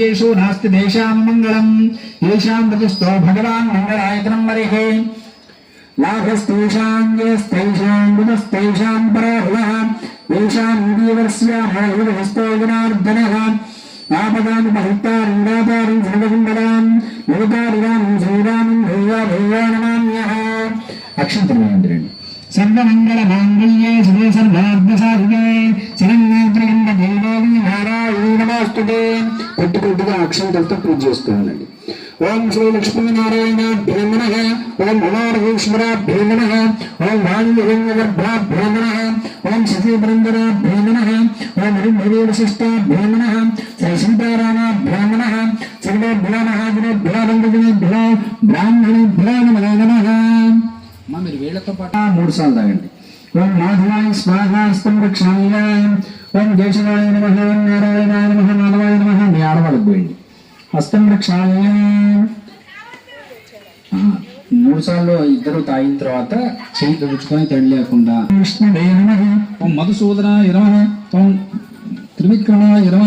భాగ్యేషు నాస్తి దేశాం మంగళం ఏషాం ప్రతిష్టో భగవాన్ మంగళాయతనం వరిః లాభస్తేషాంగేస్తైషాం గుణస్తైషాం పరాహువః ఏషాం దీవర్స్యాహస్తో గుణార్దనः ఆపదాని బహిత్తారం దాతారం సర్వకుండలాం యోగారిరాం శ్రీరామం భూయా భూయా నమామ్యః సర్వమంగళ మాంగళ్యే శివే సర్వార్థసాధికే శరణ్యేంద్రగండ దేవాది నారాయణ నమస్తుతే. కొద్ది కొద్దిగా అక్షంతలతో పూజ చేసుకోవాలండి ఓం శ్రీ లక్ష్మీనారాయణ భీమన ఓం అనారహేశ్వర భీమన ఓం వాణిగర్భా భీమన ఓం శశిబృందర భీమన ఓం హరిభవే వశిష్ట భీమన శ్రీ సీతారామ భీమన సర్వేభ్యో మహాగుణేభ్యో రంగగుణేభ్యో బ్రాహ్మణేభ్యో నమో నమ. అమ్మా మీరు వీళ్ళతో పాటు మూడు సార్లు తాగండి. ఓం మాధవాయ స్వాహాస్తం రక్షాయ ఓం కేశవాయ నమ ఓం నారాయణాయ నమ మాధవాయ నమ మీ ఆడవాళ్ళకి పోయింది. హస్తం రక్షాయ మూడు సార్లు ఇద్దరు తాగిన తర్వాత చెయ్యి తుడుచుకొని తడి లేకుండా విష్ణువే నమ. ఓం మధుసూదనాయ నమ ఓం త్రివిక్రమాయ నమ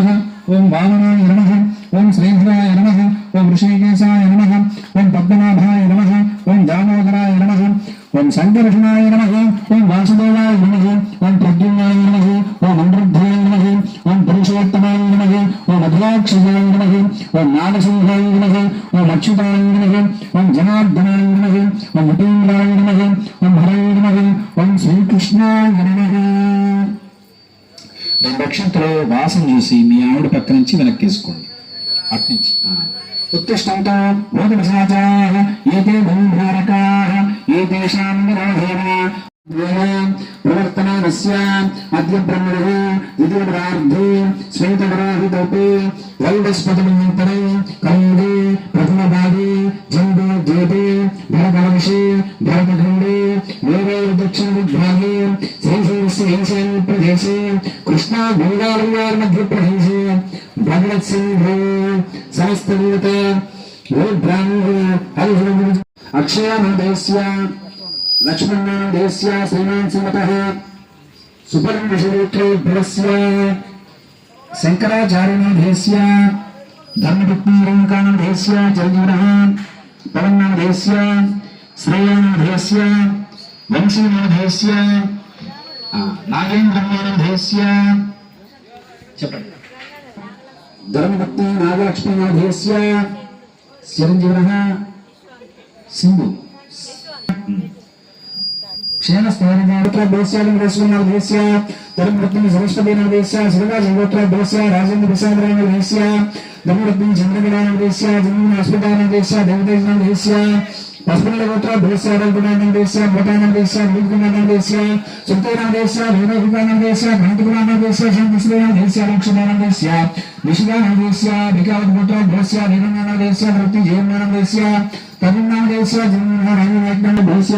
ఓం వామనాయ నమ ఓం శ్రీధరాయ నమ ఓం ఋషికేశాయ నమ ఓం పద్మనాభాయ నమ ఓం దామోదరాయ నమ ఓం సంకర్షణాయ నమ ఓం వాసుదేవాయ నమ ఓం ప్రద్యుమ్నాయ నమ ఓం అమృద్ధాయ నమ ఓం పురుషోత్తమాయ నమ ఓం అధ్యాక్షయాయ నమ ఓం నాగసింహాయ నమ ఓం అచ్యుతాయ నమ ఓం జనార్దనాయ నమ ఓం ఉపేంద్రాయ నమ ఓం హరాయ నమ ఓం శ్రీకృష్ణాయ నమ రెండు అక్షంతలు వాసన చూసి మీ ఆవిడ పక్క నుంచి వెనక్కేసుకోండి అట్నుంచి उत्तिष्ठन्तो भूतभिषाचाः अद्य ब्रह्मणः द्वितीयपदार्धे श्वेतपराहितोपे वैवस्पतिमन्वन्तरे कौन्दे प्रथमभागे जम्बे द्वीपे भरतवर्षे भरतखण्डे वेरे दक्षिणविभागे श्रीशैलस्य ईशान्यप्रदेशे कृष्णा गङ्गावर्यार् मध्यप्रदेशे भगवत्सिंहो समस्तभूत ब्राह्मण लक्ष्मण देश्य श्रीमान श्रीमतः सुपर्णशरीक्षैर्भुवस्य शङ्कराचार्यनाधेस्य धर्मपत्नीरङ्कानाधेस्य धर्मपत्नी नागलक्ष्मीनाधेस्य चिरञ्जीवनः सिंधु శయన స్థానోత్ర దేశ్యాలు వేసుకున్న దేశ్య ధర్మరత్నం సరస్వతి దేశ్య శివగా జగోత్ర దేశ్య రాజేంద్ర ప్రసాదరామ దేశ్య ధర్మరత్నం చంద్రగణ దేశ్య జన్మ అశ్వతాన దేశ్య దేవదేశన దేశ్య పసుపుల గోత్ర దేశ్య రల్గుణానం దేశ్య భూటానం దేశ్య వీరుగుణానం దేశ్య సుప్తేనా దేశ్య వేదగుణానం దేశ్య గణతగుణానం దేశ్య శంకృష్ణ దేశ్య రక్షణానం దేశ్య నిషిదానం దేశ్య వికావత్ గోత్ర దేశ్య నిరంజన దేశ్య వృత్తి జీవనానం దేశ్య తమిళనాడు దేశ్య జన్మ రాజు నాయకుడు దేశ్య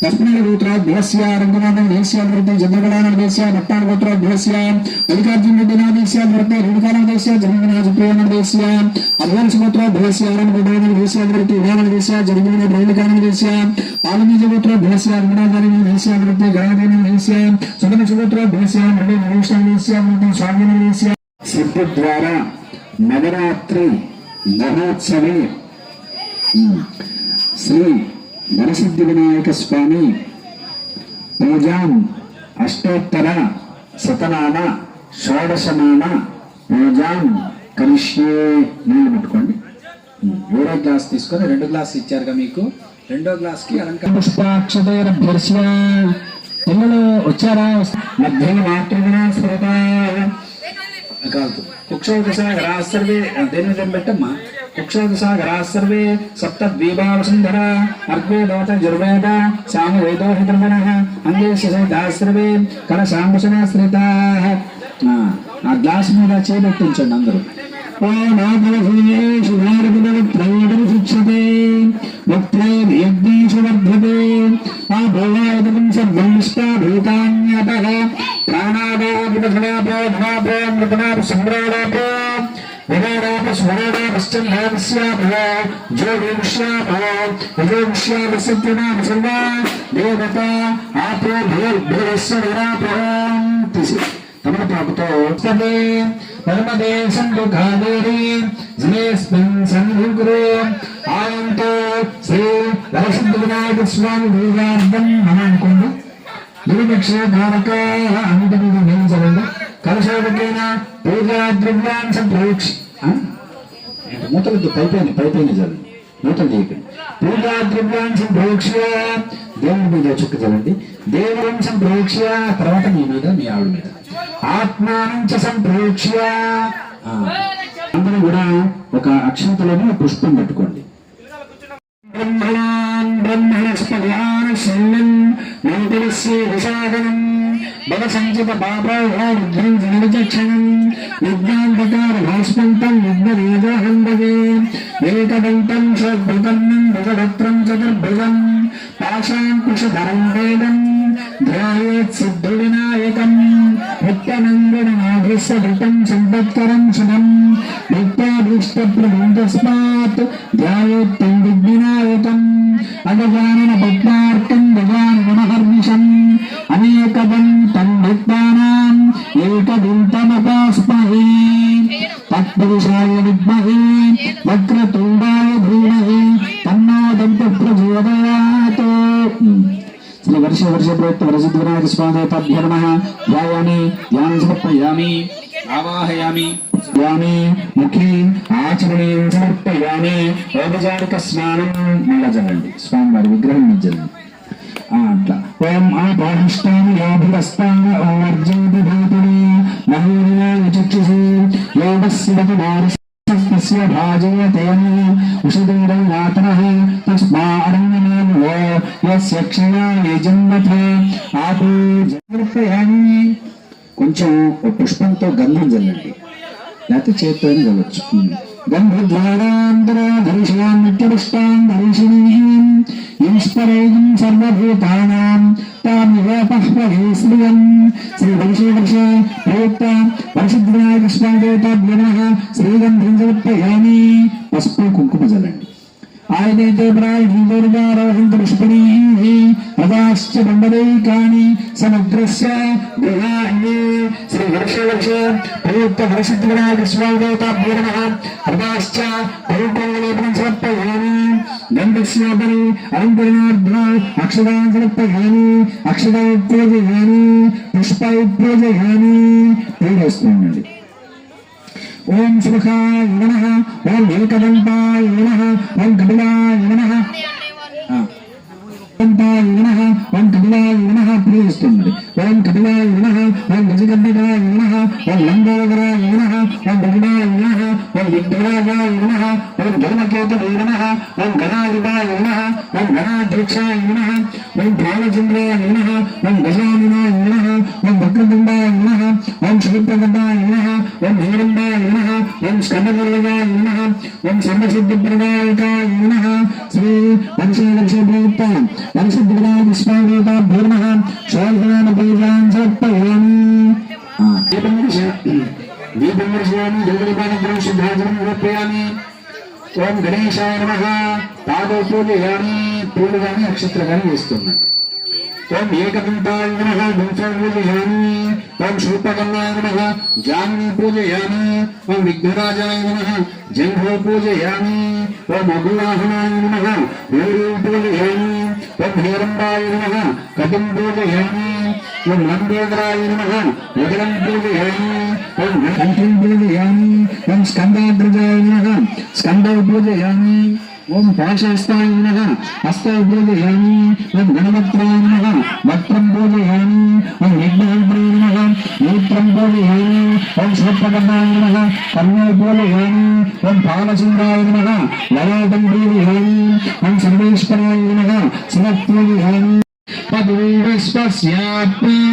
లక్ష్మీ గోత్ర దేశ రంగనాథ దేశ వృత్తి చంద్రకళాన దేశ భట్టాన గోత్ర దేశ మల్లికార్జున రెడ్డి దేశ వృత్తి రేణుకాన దేశ జన్మనాథ ప్రియన దేశ అధ్వాన గోత్ర దేశ అరణగోదాన దేశ వృత్తి ఉదాన దేశ జన్మన రేణుకాన దేశ పాలనీజ గోత్ర దేశ రంగనాథాని దేశ వృత్తి గణాధీన దేశ సుగమ సుగోత్ర దేశ మళ్ళీ మహేష దేశ వృత్తి స్వామి దేశ సిద్ధి ద్వారా నవరాత్రి మహోత్సవే. శ్రీ వరసిద్ధి వినాయక స్వామి పూజాం అష్టోత్తర శతనామ షోడశనామ పూజాం కరిష్యే నీళ్ళు పెట్టుకోండి. మూడో గ్లాస్ తీసుకొని రెండు గ్లాస్ ఇచ్చారుగా మీకు? రెండో గ్లాస్కి అలంకారం. పుష్పాక్షతైరభ్యర్స్య పిల్లలు వచ్చారా? మధ్య మాతృగుణ స్మృత కాదు. కుక్షోదశాగరా సర్వే దేని పెట్టమ్మా? కుక్షోదశాగరా సర్వే సప్త ద్వీపావసుంధర అర్గ్వే లోట జుర్వేద సామ వేదోహితర్మణ అంగే శిశా సర్వే ఆ గ్లాస్ మీద చేపెట్టించండి అందరూ. ఓ నాగలభూయేషు భారతదల శిక్షతే వక్త్రే యజ్ఞేషు వర్ధతే ఆభోగాయతం సద్వంష్టాభూతాన్యపః ప్రాణాదాపితఫలాపో ధనాపో మృతనాప సంగ్రాడాపో విరాడాప స్వరాడాపశ్చంధాపస్యాపో జ్యోతిష్యాపో యజోష్యాప సత్యనామ సర్వా ఆయంతో శ్రీ వినాయక స్వామి అనుకోండి కారక కలశోదకైన పూజా ద్రవ్యాన్ని సంప్రోక్ష మూతలకి పైపైన పైపైన చల్లండి మూతలు చేయకండి పూజా ద్రవ్యాన్ని సంప్రోక్ష దేవుడి మీద చుక్క చల్లండి దేవుని సంప్రోక్ష తర్వాత మీ మీద మీ ఆవిడ మీద. ఆత్మానం చ సంప్రోక్ష అందరూ కూడా ఒక అక్షంతలోనే పుష్పం పెట్టుకోండి. బ్రహ్మణాన్ బ్రహ్మణస్పదాన సన్నం మంత్రస్య విషాదనం బల సంచిత పాపం విచక్షణం విజ్ఞాంతకార భాస్పంతం విఘ్నవేదహండగే ఏకదంతం షడ్భుజన్నం భుజభద్రం చతుర్భుజం పాశాంకుశధరం వేదం ధ్యాయేత్ సిద్ధువినాయకం నిత్యనందనమాధృష్టం సంపత్కరం శుభం నిత్యాభీష్టప్రభం తస్మాత్ ధ్యాయేత్తం విఘ్నాయకం అగజానన పద్మార్కం గజాననమహర్నిశం అనేకదం తత్పురుషాయ విద్మహే వక్రతుండాయ ధీమహి తన్నో దంత ప్రచోదయాత్ శ్రీ వర్ష వర్ష ప్రోక్త వరసిద్ధ వినాయక స్వామి దేవతాభ్యో ధ్యాయామి ధ్యానం సమర్పయామి ఆవాహయామి యామి ముఖి సమర్పయామి ఔపచారిక స్నానం స్వామివారి విగ్రహం మీద అట్లా ఓం ఆపాదిష్టామి యోభిరస్తామి ఓం అర్జునుడి భూతుని మహోనియాయ చక్షుషి యోగస్యవతి నారస్య ఉషదీరం యాతనః తస్మా అరణ్యమేవో యస్య క్షయాయ జన్మథ ఆపో సమర్పయామి కొంచెం పుష్పంతో గంధం జల్లండి. లేకపోతే చేతితో చల్లొచ్చు గంధద్వారాంతరాధరిషాం నిత్యపుష్పాం సర్వభూతానాం తామివేపహ్వహే శ్రియం శ్రీ వర్షే ప్రయుక్త వర్షద్వినాయక స్వామి దేవతాభ్యో నమః శ్రీగంధం సమర్పయామి పసుపు కుంకుమ చల్లండి ఆయనైతే ప్రాయుర్గారోహంత పుష్పణీ పదాశ్చ దండరైకాని సమగ్రస్య గృహాణ్యే శ్రీ వర్ష ప్రయుక్త వర్షిత్ వినాయక స్వామి దేవతాభ్యో పరుపంగలేపనం సమర్పయామి. గంధస్యోపరి అలంకరణార్థ అక్షరాన్ని సమర్పయామి. అక్షరా పూజయామి. పుష్ప సుఖాయ నమః ఓం ఏకదంతాయ నమః ఓం కపిలాయ నమః ఆ. ఏకదంతాయ నమః ఓం కపిలాయ నమః ప్రియస్తుంది ఓం కపిలాయ నమః ఓం గజగంధికాయ నమః ఓం లంబోదరాయ నమః ఓం బహుడాయ నమః ఓం విఘ్నరాజాయ నమః ఓం ధర్మకేతవే నమః ఓం గణాధిపాయ నమః ఓం గణాధ్యక్షాయ నమః ఓం బాలచంద్రాయ నమః ఓం గజాననాయ నమః ఓం వక్రతుండాయ నమః ఓం శుభప్రదాయ నమః ఓం హేరంబాయ నమః ఓం స్కందవల్లభాయ నమః ఓం సర్వసిద్ధిప్రదాయకాయ నమః శ్రీ వంశీవర్షభూత వంశద్వినాయక దీపం దర్శయామి దుర్గపాన శుద్ధాచరం సమర్పయామి ఓం గణేశాయ నమః పాదో పూజయామి పూలు కానీ నక్షత్రం కానీ వేస్తున్నాను ఓం ఏకదంతాయ నమః దంశం పూజయామి ఓం శూర్పకర్ణాయ నమః జామిని పూజయామి ఓం విఘ్నరాజాయ నమః జంఘో పూజయామి ఓం అభివాహనాయ నమః వేరు పూజయామి ఓం హేరంబాయ నమః కటిం పూజయామి ఓం నందేంద్రాయ నమః వదలం పూజయామి ఓం కంఠం పూజయామి ఓం స్కందాగ్రజాయ నమః స్కందం పూజయామి ఓం పాశస్తాయ నమః హస్త పూజయామి ఓం గణపత్రాయ నమః వక్త్రం పూజయామి ఓం విఘ్నాయ నమః నేత్రం పూజయామి ఓం శుభప్రదాయ నమః కర్ణో పూజయామి ఓం పాలచంద్రాయ నమః లలాటం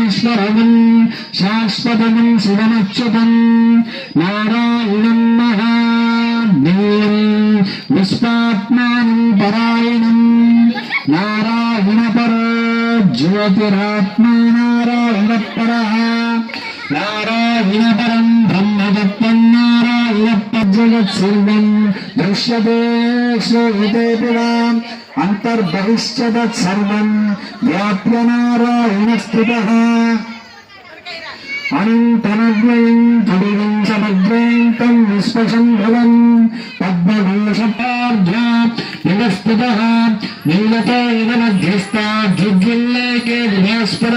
శాశ్వతం శివమచ్యుతం. నారాయణం మహాదేవం విశ్వాత్మానం పరాయణం. నారాయణ పరో జ్యోతిరాత్మా నారాయణ పర నారాయణ పరం బ్రహ్మదత్తం నారాయణ జగత్ దృశ్యతే విష్ణు విదేపురాం అంతర్బహిష్యతత్ సర్వం వ్యాప్య నారాయణ స్థిత అనంతనవ్యయం తుడిగం సమగ్రేంతం విశ్వసంభవం పద్మభూషపార్ధ్య నిరస్థిత నీలతేన మధ్యస్థాద్యుల్లేకే విభాస్పర.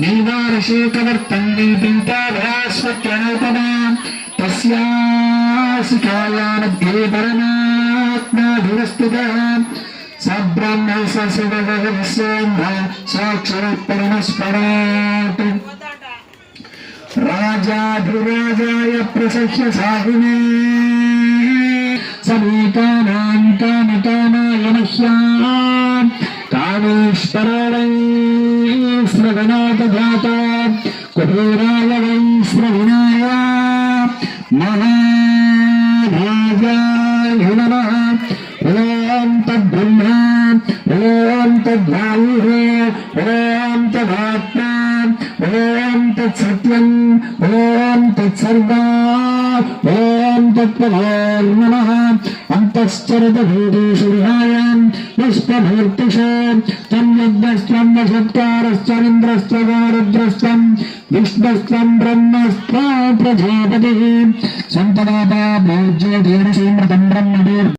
నీవారశేకవర్తంగి పరమా సబ్రహ్మ సశివేంద్ర సాక్షాత్ పరమస్పరాట్ రాజాధిరాజాయ ప్రసహ్య సాహినే. సమీకానాం కామకామాయ మహ్యాం కామేశ్వరాయ శ్రవణాత జాత కుబేరాయ వై तत्सत्यम ओम तत्सर्वा ओम तत्परार्मणः अंतश्चरत भूतेषु विहायाम् पुष्पभूर्तिषे। तम् यज्ञस्त्वम् वसत्कारश्चरिन्द्रश्चकारद्रस्तम् विष्णुस्त्वम् ब्रह्मस्त्वा